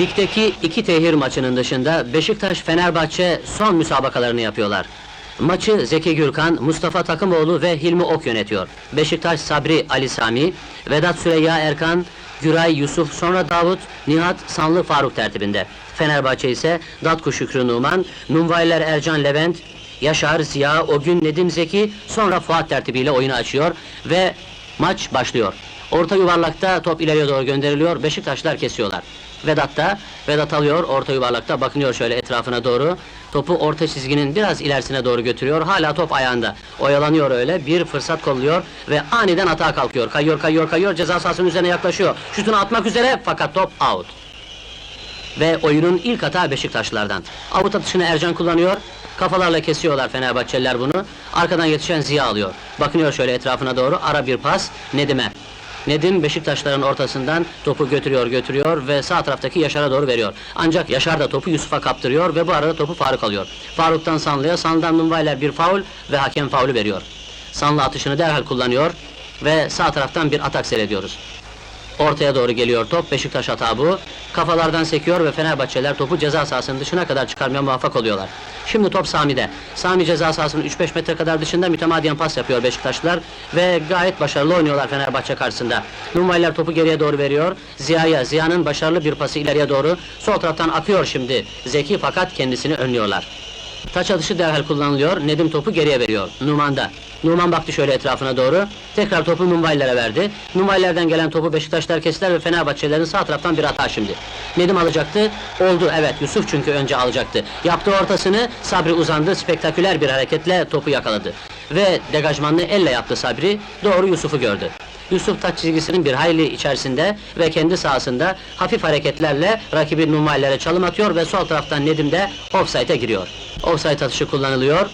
Ligdeki iki tehir maçının dışında Beşiktaş-Fenerbahçe son müsabakalarını yapıyorlar. Maçı Zeki Gürkan, Mustafa Takımoğlu ve Hilmi Ok yönetiyor. Beşiktaş Sabri Ali Sami, Vedat Süreyya Erkan, Güray Yusuf, sonra Davut, Nihat Sanlı Faruk tertibinde. Fenerbahçe ise Datku Şükrü Numan, Numvayler Ercan Levent, Yaşar Ziya, Ogün Nedim Zeki, sonra Fuat tertibiyle oyunu açıyor ve maç başlıyor. Orta yuvarlakta top ileriye doğru gönderiliyor, Beşiktaşlar kesiyorlar. Vedat da, Vedat alıyor, orta yuvarlakta bakınıyor şöyle etrafına doğru. Topu orta çizginin biraz ilerisine doğru götürüyor, hala top ayağında. Oyalanıyor öyle, bir fırsat kolluyor ve aniden atağa kalkıyor. Kayıyor, kayıyor, kayıyor, ceza sahasının üzerine yaklaşıyor. Şutunu atmak üzere fakat top out. Ve oyunun ilk hata Beşiktaşlardan. Avut atışını Ercan kullanıyor. Kafalarla kesiyorlar Fenerbahçeliler bunu. Arkadan yetişen Ziya alıyor. Bakınıyor şöyle etrafına doğru. Ara bir pas Nedim'e. Nedim Beşiktaşların ortasından topu götürüyor götürüyor ve sağ taraftaki Yaşar'a doğru veriyor. Ancak Yaşar da topu Yusuf'a kaptırıyor ve bu arada topu Faruk alıyor. Faruk'tan Sanlı'ya, Sanlı'dan Numvayler bir faul ve hakem faulü veriyor. Sanlı atışını derhal kullanıyor ve sağ taraftan bir atak seyrediyoruz. Ortaya doğru geliyor top, Beşiktaş hata bu. Kafalardan sekiyor ve Fenerbahçeliler topu ceza sahasının dışına kadar çıkarmaya muvaffak oluyorlar. Şimdi top Sami'de. Sami ceza sahasının 3-5 metre kadar dışında mütemadiyen pas yapıyor Beşiktaşlılar ve gayet başarılı oynuyorlar Fenerbahçe karşısında. Numailer topu geriye doğru veriyor. Ziya'ya, Ziya'nın başarılı bir pası ileriye doğru. Sol taraftan akıyor şimdi. Zeki fakat kendisini önlüyorlar. Taç atışı derhal kullanılıyor. Nedim topu geriye veriyor. Numan'da. Numan baktı şöyle etrafına doğru. Tekrar topu Numvayler'e verdi. Numvayler'den gelen topu Beşiktaşlar kestiler ve Fenerbahçelilerin sağ taraftan bir hata şimdi. Nedim alacaktı. Oldu evet. Yusuf çünkü önce alacaktı. Yaptığı ortasını Sabri uzandı. Spektaküler bir hareketle topu yakaladı. Ve degajmanını elle yaptı Sabri. Doğru Yusuf'u gördü. Yusuf taç çizgisinin bir hayli içerisinde ve kendi sahasında hafif hareketlerle rakibi Numailer'e çalım atıyor ve sol taraftan Nedim de offside'e giriyor. Offside atışı kullanılıyor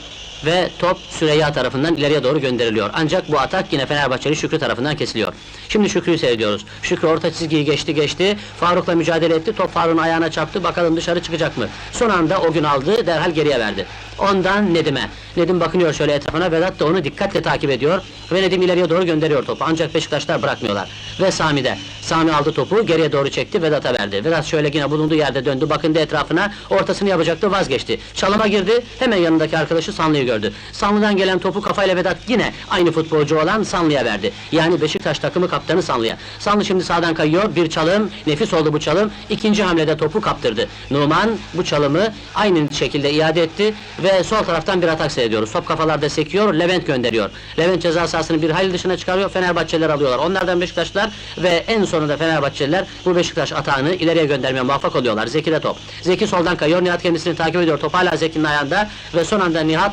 ve top Süreyya tarafından ileriye doğru gönderiliyor. Ancak bu atak yine Fenerbahçeli Şükrü tarafından kesiliyor. Şimdi Şükrü'yü seyrediyoruz. Şükrü orta çizgiyi geçti geçti. Faruk'la mücadele etti. Top Faruk'un ayağına çarptı. Bakalım dışarı çıkacak mı? Son anda o gün aldı. Derhal geriye verdi. Ondan Nedim'e. Nedim bakınıyor şöyle etrafına. Vedat da onu dikkatle takip ediyor. Ve Nedim ileriye doğru gönderiyor topu. Ancak Beşiktaşlar bırakmıyorlar. Ve Sami'de. Sami aldı topu. Geriye doğru çekti. Vedat'a verdi. Vedat şöyle yine bulunduğu yerde döndü. Bakındı etrafına. Ortasını yapacaktı. Vazgeçti. Çalıma girdi. Hemen yanındaki arkadaşı Sanlı'yı gördü. Sanlı'dan gelen topu kafayla Vedat yine aynı futbolcu olan Sanlı'ya verdi. Yani Beşiktaş takımı kaptanı Sanlı'ya. Sanlı şimdi sağdan kayıyor. Bir çalım. Nefis oldu bu çalım. İkinci hamlede topu kaptırdı. Numan bu çalımı aynı şekilde iade etti ve sol taraftan bir atak seyrediyoruz. Top kafalarda sekiyor. Levent gönderiyor. Levent ceza sahasını bir hayli dışına çıkarıyor. Fenerbahçeliler alıyorlar. Onlardan Beşiktaşlar ve en sonunda Fenerbahçeliler bu Beşiktaş atağını ileriye göndermeye muvaffak oluyorlar. Zeki de top. Zeki soldan kayıyor. Nihat kendisini takip ediyor. Top hala Zeki'nin ayağında ve son anda Nihat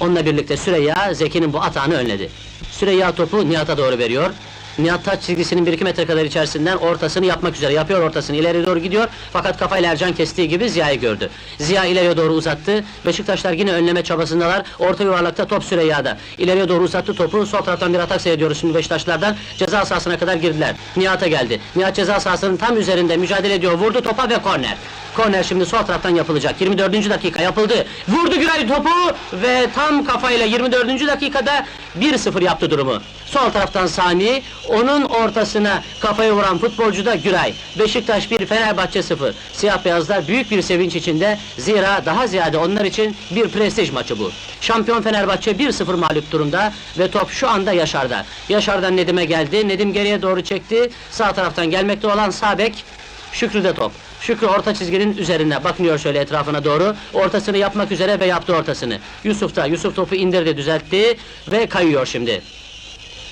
onunla birlikte Süreyya Zeki'nin bu atağını önledi. Süreyya topu Nihat'a doğru veriyor. Nihat taç çizgisinin 1-2 metre kadar içerisinden ortasını yapmak üzere yapıyor ortasını ileri doğru gidiyor fakat kafayla Ercan kestiği gibi Ziya'yı gördü. Ziya ileriye doğru uzattı. Beşiktaşlar yine önleme çabasındalar. Orta yuvarlakta top Süreyya'da. İleriye doğru uzattı topu. Sol taraftan bir atak seyrediyoruz şimdi Beşiktaşlardan. Ceza sahasına kadar girdiler. Nihat'a geldi. Nihat ceza sahasının tam üzerinde mücadele ediyor. Vurdu topa ve korner. Korner şimdi sol taraftan yapılacak. 24. dakika yapıldı. Vurdu Güray topu ve tam kafayla 24. dakikada 1-0 yaptı durumu. Sol taraftan Sani, onun ortasına kafayı vuran futbolcu da Güray. Beşiktaş 1, Fenerbahçe 0. Siyah beyazlar büyük bir sevinç içinde. Zira daha ziyade onlar için bir prestij maçı bu. Şampiyon Fenerbahçe 1-0 mağlup durumda ve top şu anda Yaşar'da. Yaşar'dan Nedim'e geldi. Nedim geriye doğru çekti. Sağ taraftan gelmekte olan Sabek Şükrü'de top. Şükrü orta çizginin üzerine bakmıyor şöyle etrafına doğru. Ortasını yapmak üzere ve yaptı ortasını. Yusuf da Yusuf topu indirdi düzeltti ve kayıyor şimdi.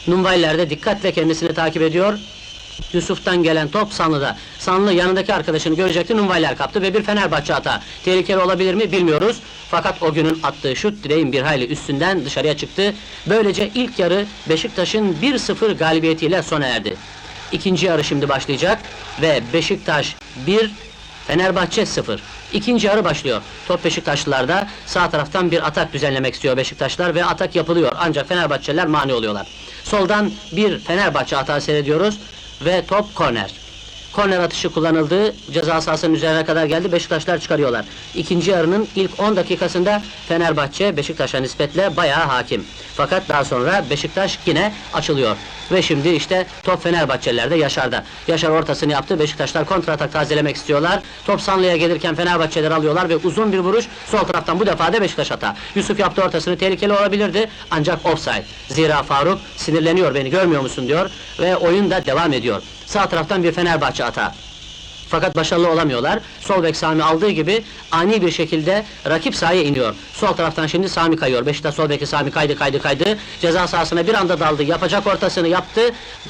Numvayler de dikkatle kendisini takip ediyor. Yusuf'tan gelen top Sanlı'da. Sanlı yanındaki arkadaşını görecekti, Numvayler kaptı ve bir Fenerbahçe hata. Tehlikeli olabilir mi bilmiyoruz. Fakat o günün attığı şut direğin bir hayli üstünden dışarıya çıktı. Böylece ilk yarı Beşiktaş'ın 1-0 galibiyetiyle sona erdi. İkinci yarı şimdi başlayacak ve Beşiktaş 1, Fenerbahçe 0. İkinci yarı başlıyor. Top Beşiktaşlılarda sağ taraftan bir atak düzenlemek istiyor Beşiktaşlar ve atak yapılıyor. Ancak Fenerbahçeliler mani oluyorlar. Soldan bir Fenerbahçe hata seyrediyoruz ve top korner. Korner atışı kullanıldı. Ceza sahasının üzerine kadar geldi. Beşiktaşlar çıkarıyorlar. İkinci yarının ilk 10 dakikasında Fenerbahçe Beşiktaş'a nispetle bayağı hakim. Fakat daha sonra Beşiktaş yine açılıyor. Ve şimdi işte top Fenerbahçelilerde Yaşar'da. Yaşar ortasını yaptı. Beşiktaşlar kontratak tazelemek istiyorlar. Top Sanlı'ya gelirken Fenerbahçeler alıyorlar ve uzun bir vuruş sol taraftan bu defa da Beşiktaş hata. Yusuf yaptı ortasını tehlikeli olabilirdi ancak offside. Zira Faruk sinirleniyor beni görmüyor musun diyor ve oyun da devam ediyor. Sağ taraftan bir Fenerbahçe hata. Fakat başarılı olamıyorlar. Sol bek Sami aldığı gibi ani bir şekilde rakip sahaya iniyor. Sol taraftan şimdi Sami kayıyor. Beşiktaş sol beki Sami kaydı kaydı kaydı. Ceza sahasına bir anda daldı. Yapacak ortasını yaptı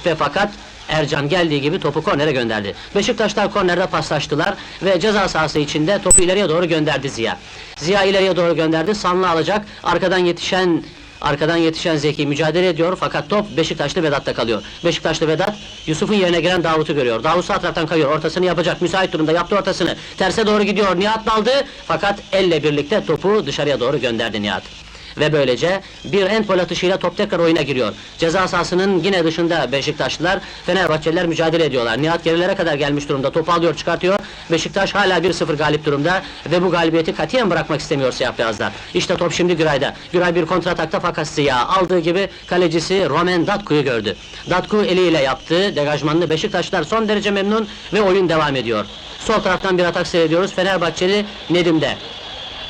ve fakat Ercan geldiği gibi topu kornere gönderdi. Beşiktaşlar kornerde paslaştılar ve ceza sahası içinde topu ileriye doğru gönderdi Ziya. Ziya ileriye doğru gönderdi. Sanlı alacak. Arkadan yetişen Arkadan yetişen Zeki mücadele ediyor fakat top Beşiktaşlı Vedat'ta kalıyor. Beşiktaşlı Vedat Yusuf'un yerine giren Davut'u görüyor. Davut sağ taraftan kayıyor. Ortasını yapacak. Müsait durumda yaptı ortasını. Terse doğru gidiyor. Nihat daldı fakat elle birlikte topu dışarıya doğru gönderdi Nihat. Ve böylece bir endpol atışıyla top tekrar oyuna giriyor. Ceza sahasının yine dışında Beşiktaşlılar, Fenerbahçeliler mücadele ediyorlar. Nihat gerilere kadar gelmiş durumda. Topu alıyor, çıkartıyor. Beşiktaş hala 1-0 galip durumda ve bu galibiyeti katiyen bırakmak istemiyor siyah beyazlar. İşte top şimdi Güray'da. Güray bir kontratakta fakat siyah aldığı gibi kalecisi Roman Datku'yu gördü. Datku eliyle yaptı. Degajmanını Beşiktaşlar son derece memnun ve oyun devam ediyor. Sol taraftan bir atak seyrediyoruz. Fenerbahçeli Nedim'de.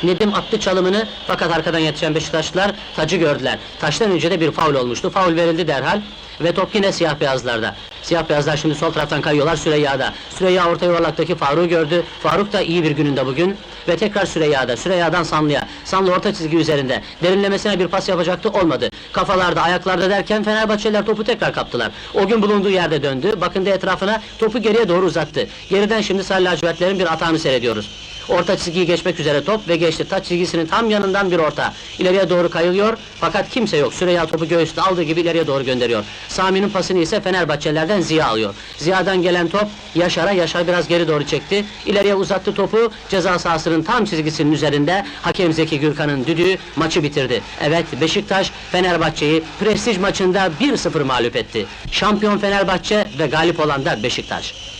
Nedim attı çalımını fakat arkadan yetişen Beşiktaşlılar tacı gördüler. Taştan önce de bir faul olmuştu. Faul verildi derhal ve top yine siyah beyazlarda. Siyah beyazlar şimdi sol taraftan kayıyorlar Süreyya'da. Süreyya orta yuvarlaktaki Faruk'u gördü. Faruk da iyi bir gününde bugün. Ve tekrar Süreyya'da. Süreyya'dan Sanlı'ya. Sanlı orta çizgi üzerinde. Derinlemesine bir pas yapacaktı olmadı. Kafalarda, ayaklarda derken Fenerbahçeliler topu tekrar kaptılar. O gün bulunduğu yerde döndü. Bakın da etrafına topu geriye doğru uzattı. Geriden şimdi Sarı lacivertlerin bir atağını seyrediyoruz. Orta çizgiyi geçmek üzere top ve geçti. Taç çizgisinin tam yanından bir orta. İleriye doğru kayılıyor fakat kimse yok. Süreyya topu göğüste aldığı gibi ileriye doğru gönderiyor. Sami'nin pasını ise Fenerbahçelilerden Ziya alıyor. Ziya'dan gelen top Yaşar'a, Yaşar biraz geri doğru çekti. İleriye uzattı topu. Ceza sahasının tam çizgisinin üzerinde hakem Zeki Gürkan'ın düdüğü maçı bitirdi. Evet Beşiktaş Fenerbahçe'yi prestij maçında 1-0 mağlup etti. Şampiyon Fenerbahçe ve galip olan da Beşiktaş.